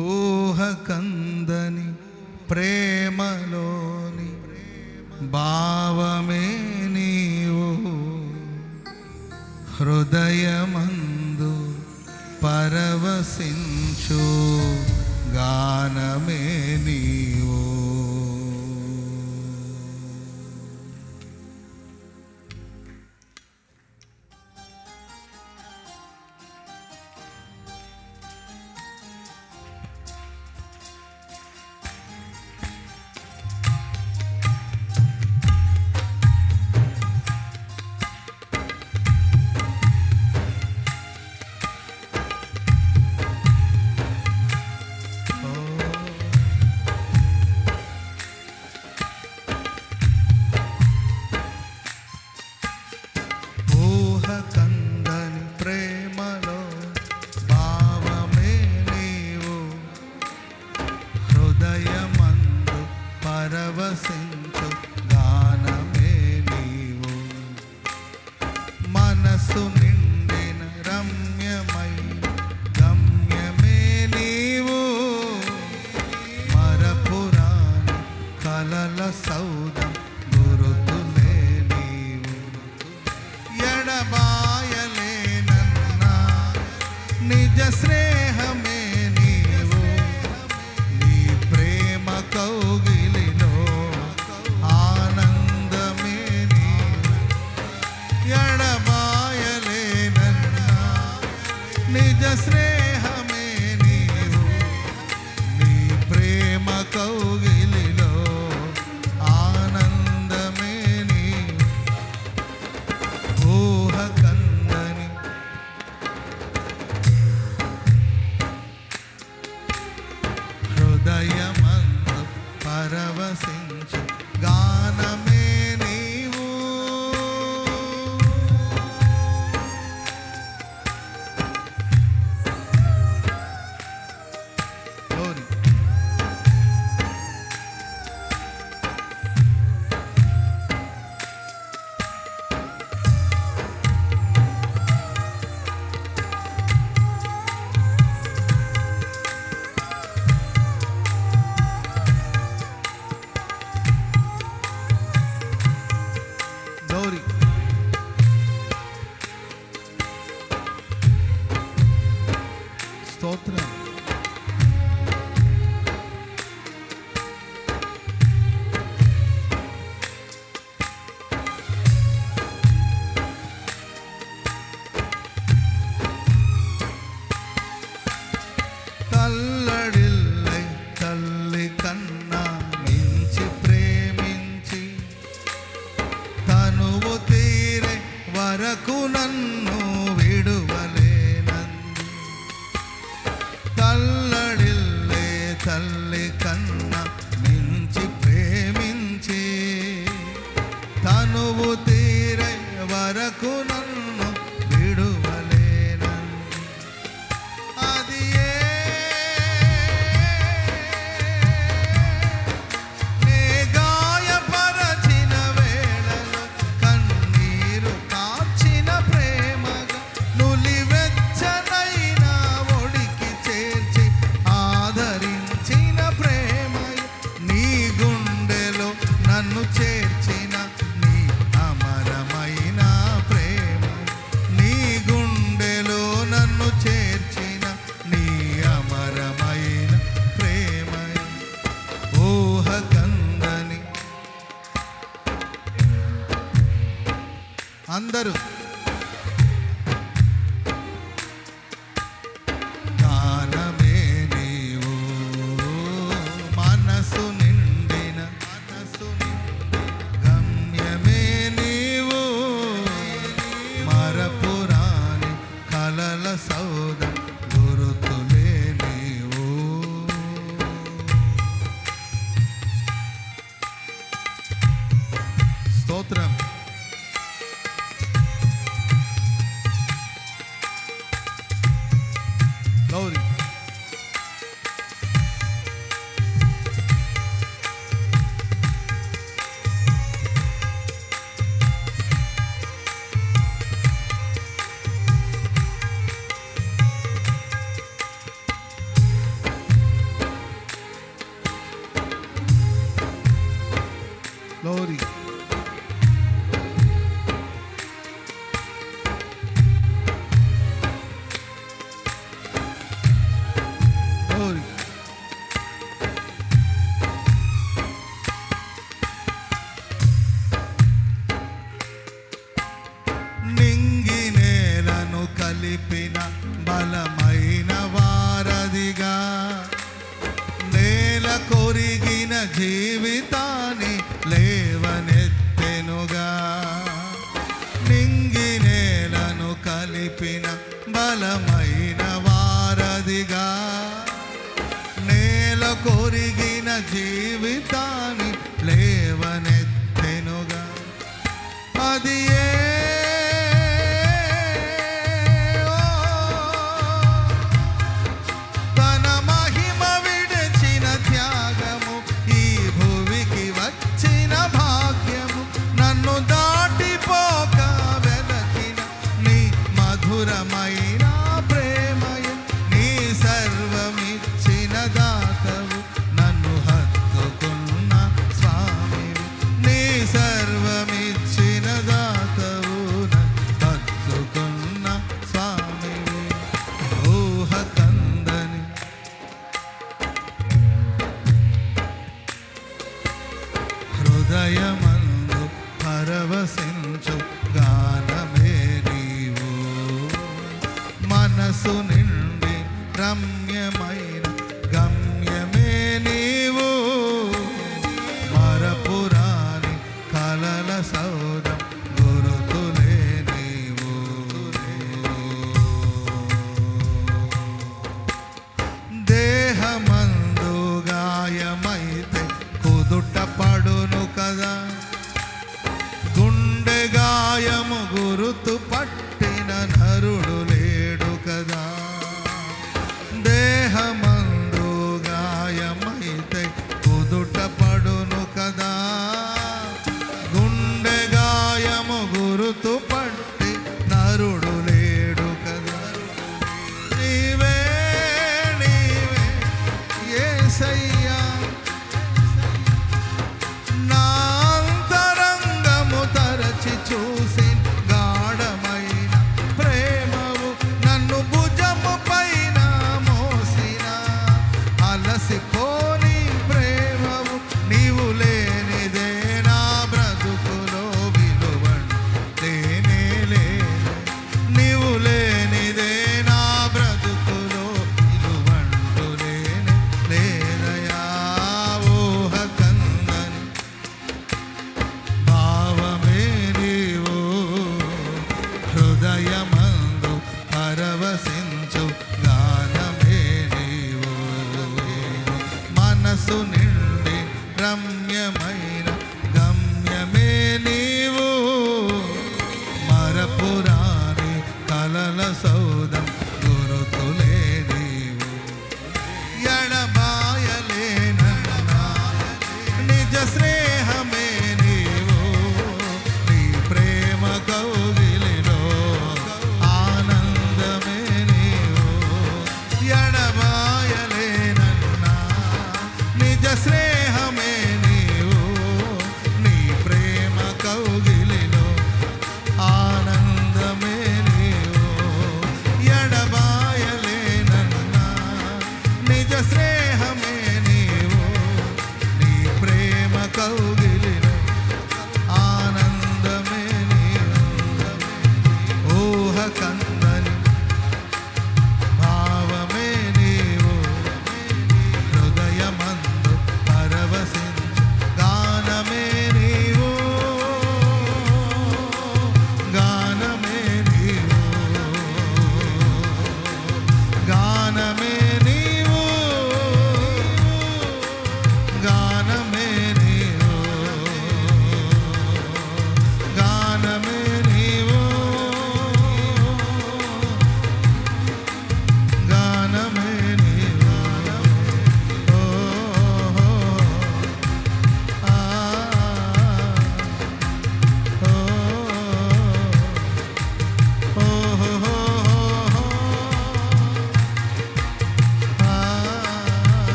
ఊహకందని ప్రేమలోని భావమే నీవు. హృదయమందు పరవశించు గానమే స్తోత్రం తల్లడిల్లై తల్లి కన్నా మించి వరకు నన్ను ಸೌದ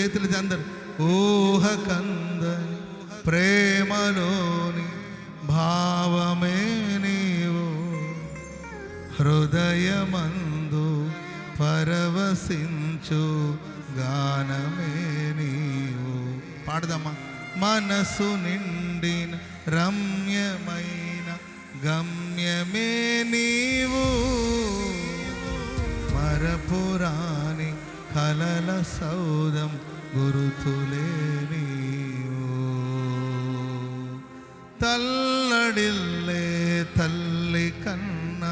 చేతులు అందరు ఊహ కందని ప్రేమలోని భావమే నీవు. హృదయమందు పరవశించు గానమే నీవు. పాడదమ్మా మనసు నిండిన రమ్యమైన గమ్యమే నీవు. మరపురాణి కలల సౌదం గురుతులే తల్లడిల్లే తల్లి కన్న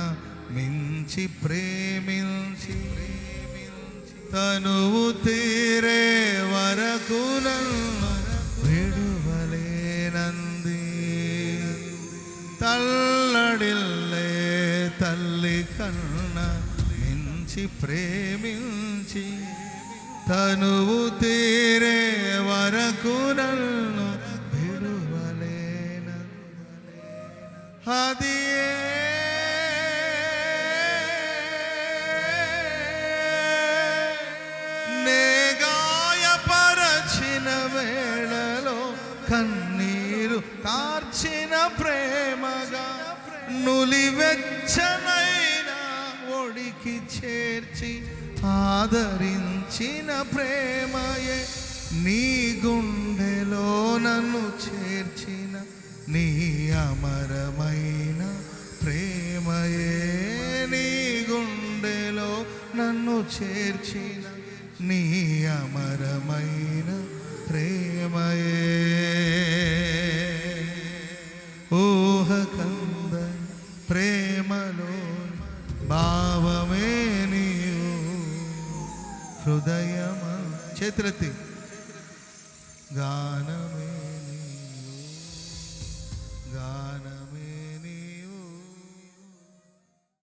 మించి ప్రేమించి తనువు తీరే వరకు విడువలేనంది. తల్లడిల్లే తల్లి కన్న మించి ప్రేమించి తనువు తీరే వరకు నన్ను విడువలేన. అది నేగాయపరచిన వేళలో కన్నీరు కార్చిన ప్రేమగా నులివెచ్చనైన ఒడికి చేర్చి ఆదరించిన ప్రేమయే నీ గుండెలో నన్ను చేర్చిన నీ అమరమైన ప్రేమయే నీ గుండెలో నన్ను చేర్చిన నీ అమరమైన